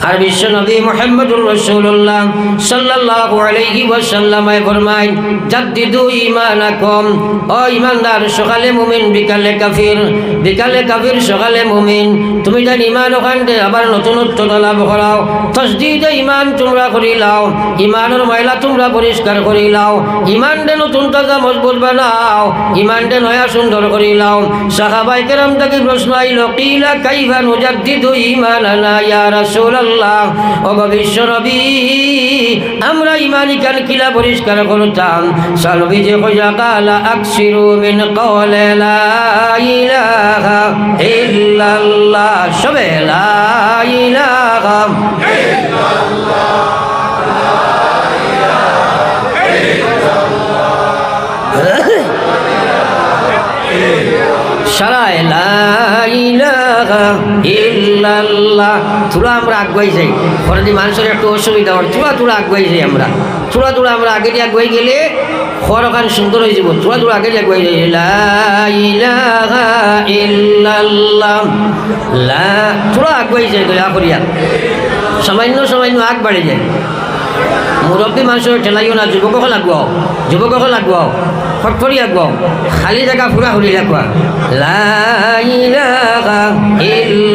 আর বিশ্ব নবী মোহাম্মদুর রসুল্লাহ সাল্লাল্লাহু আলাইহি ওয়াসাল্লামায় ফরমায় জাদ্দিদু ঈমানাকুম। ও ঈমানদার, সকালে মুমিন, বিকালে কাফির। বিকালে কাফির, সকালে মুমিন। তুমি জান ঈমান ওখানে, আবার নতুনত্ব লাভ করাও। তসদিদ ঈমান তোমরা করি লাও। ঈমানের ময়লা তোমরা পরিষ্কার করি লাও। ঈমান দে নতুন তাজা মজবুত বানাও। ঈমান দে নয়া সুন্দর করি লাও। সাহাবাই কেরাম থেকে প্রশ্ন আইল, কিলা কাইফা নুজাদ্দিদু ঈমানানা ইয়া রাসূলুল্লাহ? ও বিশ্ব নবী, আমরা ঈমানি কান কিলা পরিষ্কার করতাম। সালবি যে কইয়া কালা, আকসিরু মিন কওলে লা ইলাহা ইল্লাল্লাহ। সবে লা ইলাহা সারায় লা ইলাহা ইল্লাল্লাহ। থোড়া আমরা আগুয়াই যাই। পরে মানুষের একটু অসুবিধা হয়। থোড়া থোড়া আগুয়াই যাই আমরা। থোড়া থোড়া আমরা আগে দিয়ে আগুয়াই গেলে খর সুন্দর হয়ে যাব। থোড়া থোড়া আগে দিয়ে আগুয়াই যাই। লা ইল্লাল্লাহ। লা আগুয়াই যায় দয়া করিয়া সামান্য সামান্য আগ বাড়ে যায়। মুরব্বী মানুষের ঠেলাইও না যুবকক লাগবাও যুবকক লাগবাও ফটফরি লাগবাও খালি জায়গা ফুরা ফুরি লাগবা লাইলাহা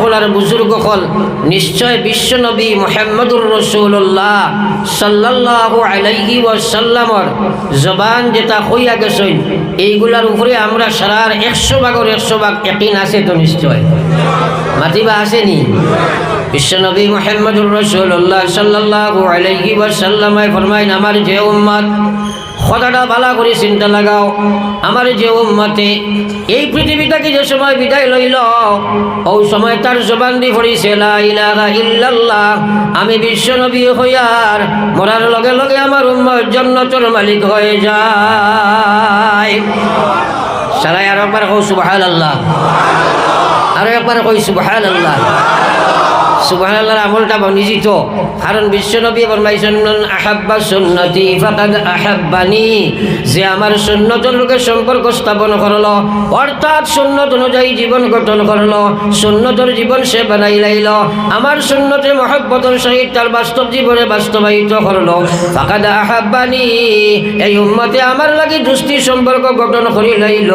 হল আর বুজুর্গ হল, নিশ্চয় বিশ্বনবী মোহাম্মদুর রসুল্লাহ সাল্লাহ আলাইহি ওয়াসাল্লামর জবান যেটা হইয়া গেছেন, এইগুলার উপরে আমরা সারার একশো ভাগর একশো ভাগ একিন আছে তো নিশ্চয়। মাতিবা আসেনি? বিশ্বনবী মোহাম্মদুর রসুল্লাহ সাল্লাহ আলাইহি ওয়াসাল্লামায় ফরমাইন, আমার যে উম্মাদ কথাটা ভালো করে চিন্তা লাগাও। আমার যে উম্মতে, এই পৃথিবীটাকে যে সময় বিদায় লইল ও সময় তার জবান দি ইল্লাল্লাহ, আমি বিশ্ব নবী হইয়ার মরার লগে লগে আমার উম্মত জন্নতর মালিক হয়ে যায়। সারাই আর একবার কৌ সুবহান আল্লাহ আরও একবার কই সুবহান আল্লাহ আল্লাহর আমলটা নিজিত কারণ বিশ্বনবী ফরমাইছেন আহাব্বা সুন্নতি ফাকাদ আহাব্বানি। যে আমার সুন্নতের লোকে সম্পর্ক স্থাপন করল, অর্থাৎ সুন্নত অনুযায়ী জীবন গঠন করল, সুন্নতর জীবন সে বানাই লাইল। আমার সুন্নতে মহব্বতর সহিত তার বাস্তব জীবনে বাস্তবায়িত করল। ফাকাদ আহাব্বানি, এই উম্মতে আমার লাগি দুষ্টি সম্পর্ক গঠন করি লাইল।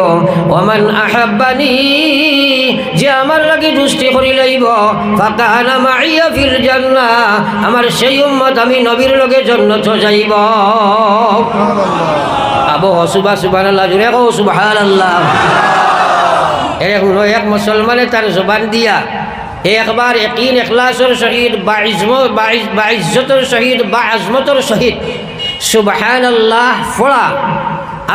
ওমান আহাব্বানি, যে আমার লাগি দুষ্টি করি লাইব। ফাকানা মাইয়া ফিল জান্নাহ, আমার সেই উম্মত আমি নবীর লগে জন্নত যাইব। আবো সুবা, সুবহানাল্লাহ জুড়ে কো সুবহানাল্লাহ। এরকম এক মুসলমানে তার জবান দিয়া একবার একিন এখলাসর সহিত, বা ইজমত বা ইজ্জতর সহিত, বা আজমতর সহিত, সুবহানাল্লাহ, ফোড়া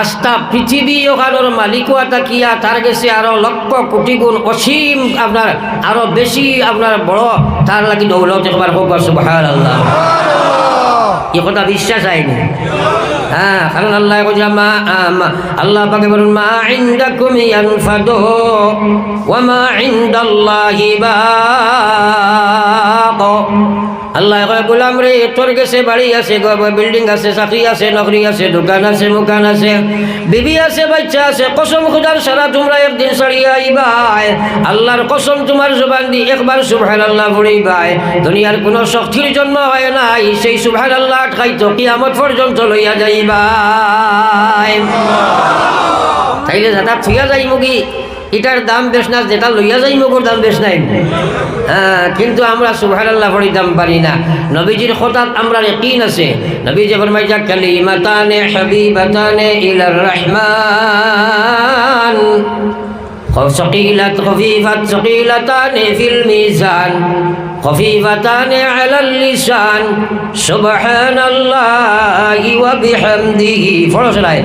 আস্থা পৃথিবী ওখানোর মালিকও এটা কিয়া তার গেছে আরও লক্ষ কোটি গুণ অসীম, আপনার আরও বেশি আপনার বড়, তার লাগি দৌলত একবার হোক সুবহান আল্লাহ এ কথা বিশ্বাস হয়নি। হ্যাঁ কারণ আল্লাহ কইছে মা আল্লাহ পাকে বলুন, মা ইনদাকুম ইয়ানফাদু, ওয়া মা ইনদাল্লাহি বাক আল্লাহ কয়, গোলাম রে, তোর গেছে বাড়ি আছে বিল্ডিং আছে, চাকরি আছে, নকরি আছে, দোকান আছে, মুকান আছে, বিবি আছে, বাচ্চা আছে, কসম খুদার সারা তোমরা একদিন ছাড়িয়ে আইবাই। আল্লাহর কসম তোমার জবান দি একবার সুবহান আল্লাহ ফুড়িবাই দুনিয়ার কোনো শক্তির জন্ম হয় নাই, সেই সুবহান আল্লাহ আটকাইতো কিয়ামত পর্যন্ত লইয়া যাইবাই। তাইলে যাতা থুইয়া যাই মুগি এটার দাম বেশ না যেটা লইয়া যাই মুগুর দাম বেশ নাই হ্যাঁ কিন্তু আমরা সুবহানাল্লাহ পড়ি দাম পারি না নবীজির কথাত আমরা ইয়াকিন আছে নবী যে ফরমাই যা কালিমাতানে হাবিবাতানে ইলার রহমান ثقيلة خفيفة ثقيلتان في الميزان خفيفتان على اللسان سبحان الله وبحمده فرس الآية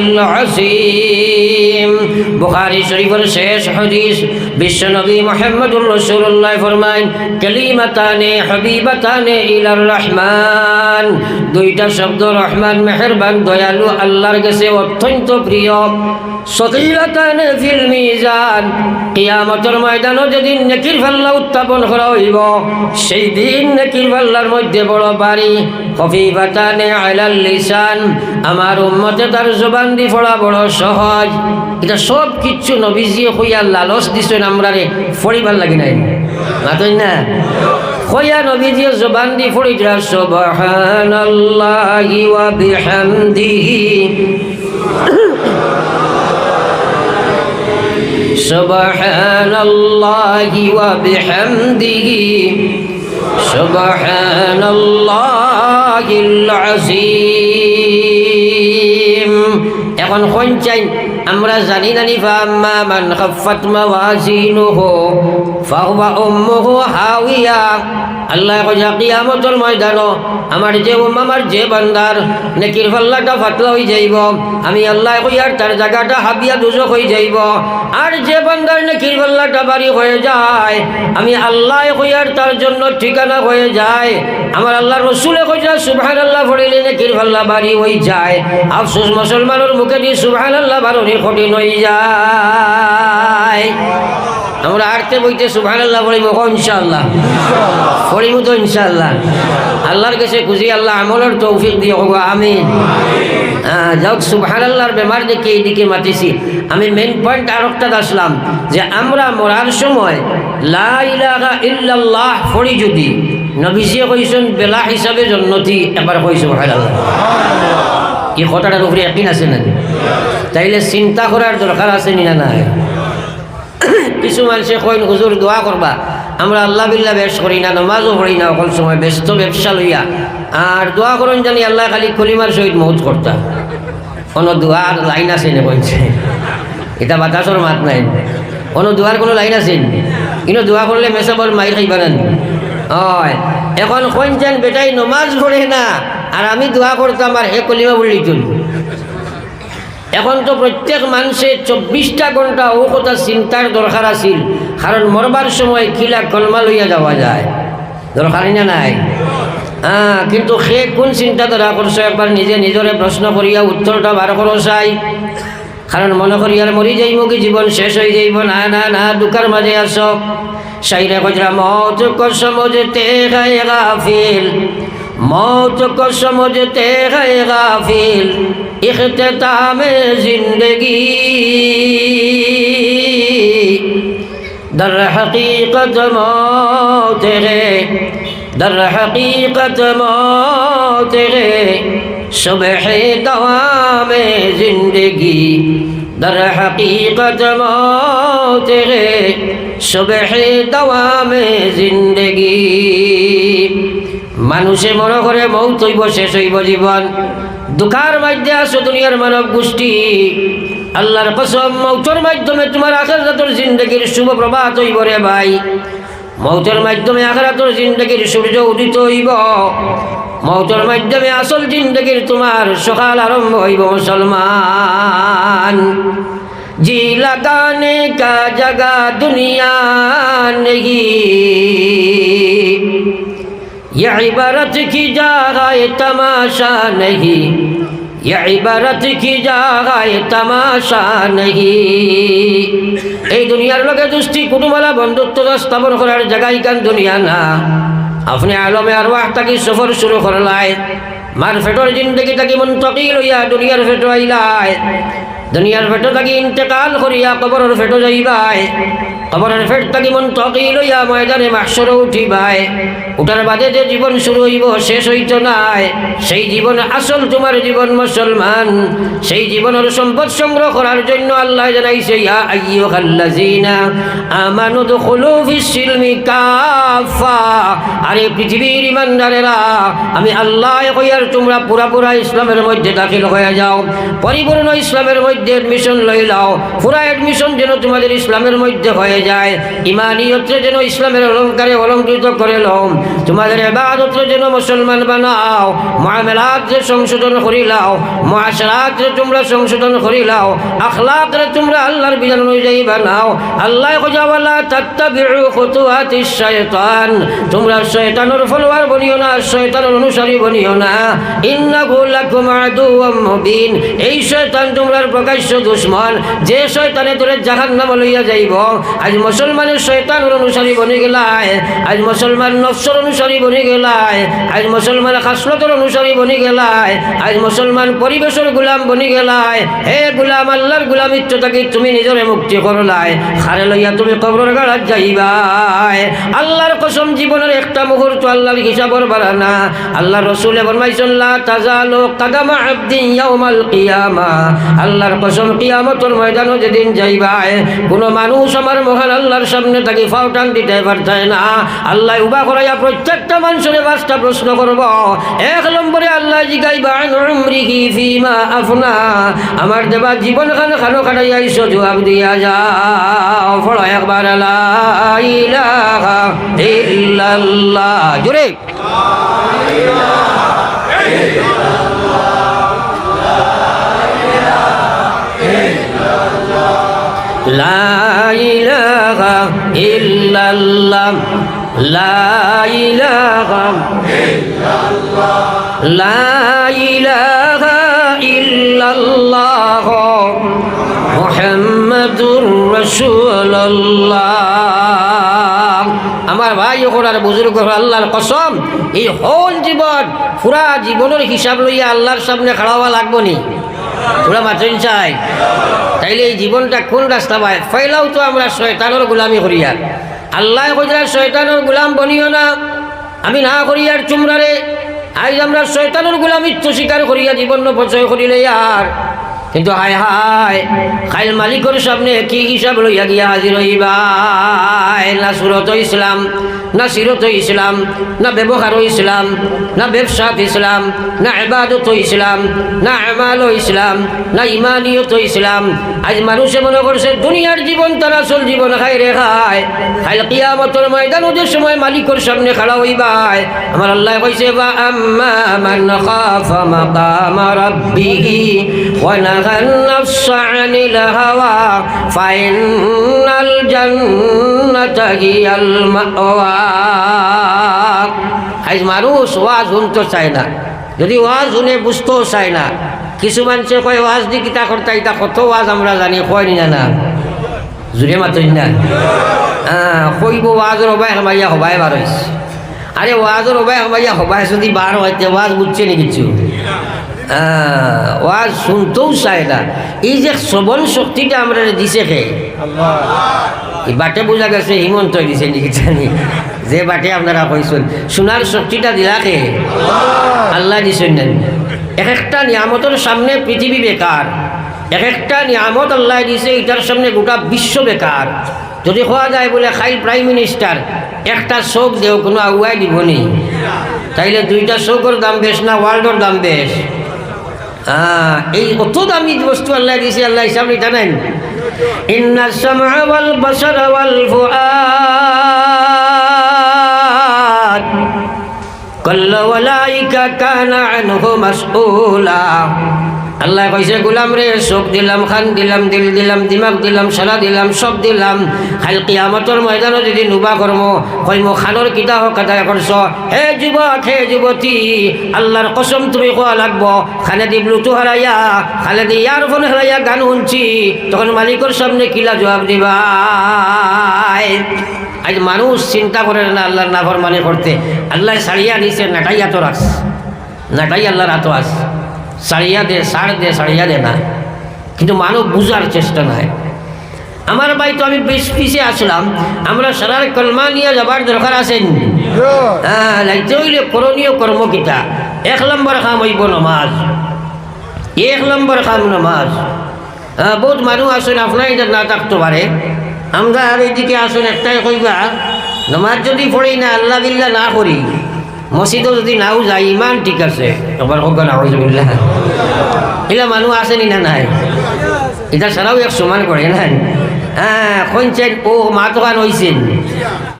العظيم বুখারী শরীফের শেষ হাদিস বিশ্বনবী মুহাম্মদুর রাসূলুল্লাহ ফরমায় কালিমাতানে হাবিবাতানে ইলার রহমান দুইটা শব্দ রহমান মেহেরবান দয়ালু আল্লাহর কাছে অত্যন্ত প্রিয় সকিলাতানে ফিল মিজান। কিয়ামতের ময়দানে যেদিন নেকির ফাল্লা উত্থাপন করা হইব, সেই দিন নেকির ফাল্লার মধ্যে বড় বাড়ি, খফিফাতানে আলাল লিসান। আমার উম্মতে তার জবান দি পড়া বড় সহজ। এটা সব কিচ্ছু নবীজি হইয়া লালস দিছেন আমরা রে ফড়িবার লাগি নাই। মাতই না? হইয়া নবীজি জবান দি ফড়িটা সুবহানাল্লাহি ওয়া বিহামদিহি। سبحان الله وبحمده سبحان الله العظيم এখন কোন চাই আমরা জানি না নিফা আম্মা মান খাফাত মাওয়াজিনুহু ফাহুয়া উম্মুহু হাওিয়া আল্লাহ কইয়া কিয়ামতের ময়দানো, আমার যে আমার যে বান্দার নেকির পাল্লাটা ফাতলা হয়ে যাইব। আমি আল্লাহ কইয়ার তার জায়গাটা হাবিয়া দুজক হয়ে যাইব। আর যে বান্দার নেকির পাল্লাটা বাড়ি হয়ে যায়, আমি আল্লাহ কইয়ার তার জন্য ঠিকানা হয়ে যায়। আমার আল্লাহ রসুলে কইয়া সুবহান আল্লাহ পড়িলে নেকির পাল্লা বাড়ি হয়ে যায়। আফসোস মুসলমানের মুখে দিয়ে সুবহান আল্লাহ বারণি কঠিন হয়ে যায়। আমরা আরতে বইতে সুবহান আল্লাহ পড়িব ইনশাআল্লাহ। পড়িব তো ইনশাআল্লাহ। আল্লাহর কাছে খুশি, আল্লাহ আমলের তৌফিক দিয়ে হোক আমিন। হ্যাঁ যাক সুবহান আল্লাহর বেমার দেখে, এইদিকে মাতিছি। আমি মেন পয়েন্ট আর একটা আসলাম, যে আমরা মরার সময় লা ইলাহা যদি নবীজিয়ে কইছেন, বেলা হিসাবে জন্নতি একবার কইছো সুবহান আল্লাহ এই কথাটার উপরে একদিন আছে না তাইলে চিন্তা করার দরকার আছে নি না নাই? কিছু মানুষে কইন হুজুর, দোয়া করবা। আমরা আল্লাহ বিল্লা বেশ করি না, নমাজও পড়ি না, অকল সময় ব্যস্ত ব্যবসা লইয়া। আর দোয়া করুন জানি আল্লাহ খালি কলিমার সহিত মৌত করতা। কোনো দোয়ার লাইন আছে নে কইছে। এটা বাতাসর মাত নাই। কোনো দোয়ার কোনো লাইন আছে কিন্তু দোয়া করলে মেসাবর মাইর খাইবা না হয়। এখন কইন যেন বেটাই নমাজ পড়ে না, আর আমি দোয়া করতাম আর হে কলিমা বললি তুল এখন তো প্রত্যেক মানুষের চব্বিশটা ঘণ্টা ও কথা চিন্তার দরকার আছিল। কারণ মরবার সময় কিলা কলমা লইয়া যাওয়া যায়। দরকারই না নাই? হ্যাঁ কিন্তু সে কোন চিন্তাধারা করছ? একবার নিজে নিজরে প্রশ্ন করিয়া উত্তরটা বার করো চাই। কারণ মনে করি আর মরি যাইব কি জীবন শেষ হয়ে যাইব? না না না, দুকার মাঝে আস সাইরে কজরা মত কর সমঝতে গায়ে গাফিল। मौत को समझते गए गाफिल इख्ताम जिंदगी दर हकीकत मौत है दर हकीकत मौत है सुबह दवाम जिंदगी در حقیقت موت ہے صبح دوام زندگی. মানুষে মনে করে মৌত হইব, শেষ হইব জীবন। দুঃখার মধ্যে আছো দুনিয়ার মানব গোষ্ঠী। আল্লাহর কসম, মৌতর মাধ্যমে তোমার আখের জাতর জিন্দগির শুভ প্রভাত হইব রে ভাই। মৌতের মাধ্যমে আখেরাতর জিন্দগির সূর্য উদিত হইব। মৌতের মাধ্যমে আসল জিন্দগির তোমার সকাল আরম্ভ হইব মুসলমান জি লাগানে কা জাগা দুনিয়া নেই ये इबारत की जगह तमाशा नहीं ये इबारत की जगह तमाशा नहीं এই দুনিয়ার লগে দুষ্টি কুটুমালা বন্ধুত্ব স্থাপন করার জায়গা ইকান দুনিয়া না আপনি আলমে আর তাকে সফর শুরু করলায়। মার ফেটর জিন্দগি তাকে মন্তকি লইয়া দুনিয়ার ফেটো আইলাই দুনিয়ার ফেটো তাকে ইন্তেকাল করিয়া কবরের ফেটো যাইবাই। কবরের ফেট তাকে মন্তকি লইয়া ময়দানে মাসর উঠিবাই। উঠার বাদে যে জীবন শুরু হইব, শেষ হইত নাই। সেই জীবন আসল তোমার জীবন মুসলমান। সেই জীবনের সম্পদ সংগ্রহ করার জন্য আল্লাহ জানাইছে, ইয়া আইয়ুহাল্লাযিনা আমানু দুখুলু ফিস সিলমি কাফা আরে পৃথিবীর ইমানদারেরা, আমি আল্লাহ কইয়ার তোমরা পুরা পুরা ইসলামের মধ্যে দাখিল হয়ে যাও। পরিপূর্ণ ইসলামের মধ্যে মধ্যে এডমিশন লই লাও। পুরা এডমিশন যেন তোমাদের ইসলামের মধ্যে হয়ে যায়। ইমানিয়ত্রে যেন ইসলামের অলঙ্কারে অলঙ্কৃত করে লও। তোমাদের এবাদত্রে যেন মুসলমান বানাও। মহামেলাত্রে সংশোধন করিলাও মহাশরাত্রে তোমরা সংশোধন করিলাও আখলাকরে তোমরা আল্লাহর বিধান অনুযায়ী বানাও। আল্লাহ তোমরা শয়তানের ফলোয়ার বনিও না, শয়তানের অনুসারী বনিও না। ইন্নাহু লাকুম আদুওয়াম মুবিন। এই শয়তান তোমরার প্রকাশ্য যে শয়তানে তোরে লইয়া যাইব। আজ মুসলমানের অনুসারী বনি গেলায়, আজ মুসলমান নফসর অনুসারী বনি গেলায়, আজ মুসলমান অনুসারী বনি গেলায়, আজ মুসলমান পরিবেশের গুলাম গেলায়। হে গুলাম, আল্লাহর থাকি তুমি নিজরে মুক্তি করলাই খারে লইয়া তুমি কবরের গাড়াত যাইবাই আল্লাহর কসম, জীবনের একটা মুহূর্ত আল্লাহর হিসাবর বাড়ানা। আল্লাহ রসুলে ফরমাইছেন, লা তাজালু কাদামা আবদিন ইয়াউমাল কিয়ামা। আল্লাহর কসম, কিয়ামতের ময়দানে যেদিন যাইবাই কোন মানুষ আমার মহান আল্লাহর সামনে থাকি ফাউটান দিতে পারতায় না। আল্লাহ উবা করাইয়া প্রত্যেকটা মানুষের পাঁচটা প্রশ্ন করব। এক নম্বরে আল্লাহ জিগাইবা আন উমরিহি ফিমা আফনা। আমার দেবা জীবন খান খানো খাটাইয়া ইসো জবাব দিয়া যাও। ফলো একবার ইল্লাল্লাহ। জোরে। لا إله إلا الله لا إله لا إله إلا الله محمد رسول الله আমার ভাই ওখানে বুজুর্গ আল্লাহর কসম এই হল জীবন পুরা জীবনের হিসাব লইয়া আল্লাহর সামনে খাড়াওয়া লাগবো নি তোরা মাতন চাই। তাইলে এই জীবনটা কোন রাস্তা পায় ফাইলাও তো আমরা শয়তানোর গোলামি করিয়ার আল্লাহ কইরা শয়তানোর গোলাম বনিও না। আমি না করিয়ার চুমরারে আজ আমরা শয়তানোর গোলামিত্ব স্বীকার করিয়া জীবন পচয় করিলে আর। কিন্তু হায় হায়, খাইল মালিকর সামনে কি হিসাব লইয়া গিয়া হাজির হইবাই? না সুরত ইসলাম। না সিরত ইসলাম, না ব্যবহার ইসলাম, না ব্যবসাত ইসলাম, না এবাদত ইসলাম, না এমাল ইসলাম, না ইমানিয়ত ইসলাম। আজ মানুষে মনে করছে, দুনিয়ার জীবন তারা আসল জীবন খাই রে খায় খাইল কিয়ামতর ময়দান, ওদের সময় মালিকর সামনে খাড়া হইবাই আমার আল্লাহ কইছে বা আম্মা মান খাফা মাকাম রাব্বিহি ওয়া নাহান নাফস ফাইনাল জান্নাতা হিয়াল মাওয়া। আজ মানুষ ওয়াজ শুনতে চায় না। যদি ওয়াজ শুনে বুঝতেও চায় না কিছু মানুষে কয় ওয়াজ দি কিতা করতে ইতা কত ওয়াজ আমরা জানি কয় নি না জুড়ে মাতই না। হ্যাঁ কইব ওয়াজের হবাই হবাইয়া হবাই বার হয়েছে আরে ওয়াজের হবাই হবাইয়া হবাই যদি বার হইতে ওয়াজ বুঝছে নি কিছু? হ্যাঁ, ওয়াজ শুনতেও চায় না। এই যে শ্রবণ শক্তিটা আমরা দিছে খে এই বাটে বোঝা গেছে হিমন্ত দিছে নাকি জানি যে বাটে আপনারা কইছেন শোনার শক্তিটা দিলাকে আল্লাহ দিছেন এক একটা নিয়ামতের সামনে পৃথিবী বেকার। এক একটা নিয়ামত আল্লাহ দিছে, এটার সামনে গোটা বিশ্ব বেকার। যদি খোয়া যায় বলে খাই প্রাইম মিনিস্টার একটা চোখ দেও কোনো আগুয়াই দিব নি তাইলে দুইটা চোখের দাম বেশ না ওয়ার্ল্ডের দাম বেশ এই অত দামি বস্তু আল্লাহ দিয়েছে, আল্লাহ হিসাব এটা নেন কাল্লা ওয়ালাইকা কানা আনহু মাসউলা। আল্লাহ কইছে, গুলাম রে চোখ দিলাম, খান দিলাম, দিল দিলাম, দিমাগ দিলাম সালা দিলাম, সব দিলাম। খাল কিয়ামতর ময়দানত যদি নুবা কর্ম কই মো খানোর কিতা হোক কথা করছ? হে যুবক, হে যুবতী, আল্লাহর কসম তুমি কোয়া লাগবো? খানে দি ব্লুটু হারাইয়া খালে দি ইয়ারফোন হারাইয়া গান শুনছি। তখন মালিকর সামনে কিলা জবাব দিবা? আজ মানুষ চিন্তা করে না আল্লাহর নাফর মানে করতে। আল্লাহ সারিয়া দিছে, নাটাইয়া তো রাস। নাটাই আল্লাহর হাতো আস সারিয়া দে, সার দে, সারিয়া দে না। কিন্তু মানব বুঝার চেষ্টা নাই। আমার ভাই তো আমি বেশ পিছিয়ে আসলাম, আমরা সারার কলমা নিয়ে যাবার দরকার আছেন হ্যাঁ লাইতে হইলে করণীয় কর্ম কিতা এক নম্বর কাম হইব নমাজ। এক নম্বর কাম নমাজ। হ্যাঁ বহুত মানুষ আসেন আপনার এটা না থাকতে পারে। আমরা আর এইদিকে আসুন, একটাই কইবা, নমাজ যদি পড়ি না, আল্লাহ বিল্লাহ না করি। মসজিদও যদি নাও যায়, ইমান ঠিক আছে। এবার হোক না হজবিল্লাহ এগুলা মানুষ আসেনি না নাই? এটা ছাড়াও এক সমান করে না হ্যাঁ কইছেন ও মা দোকান হয়েছেন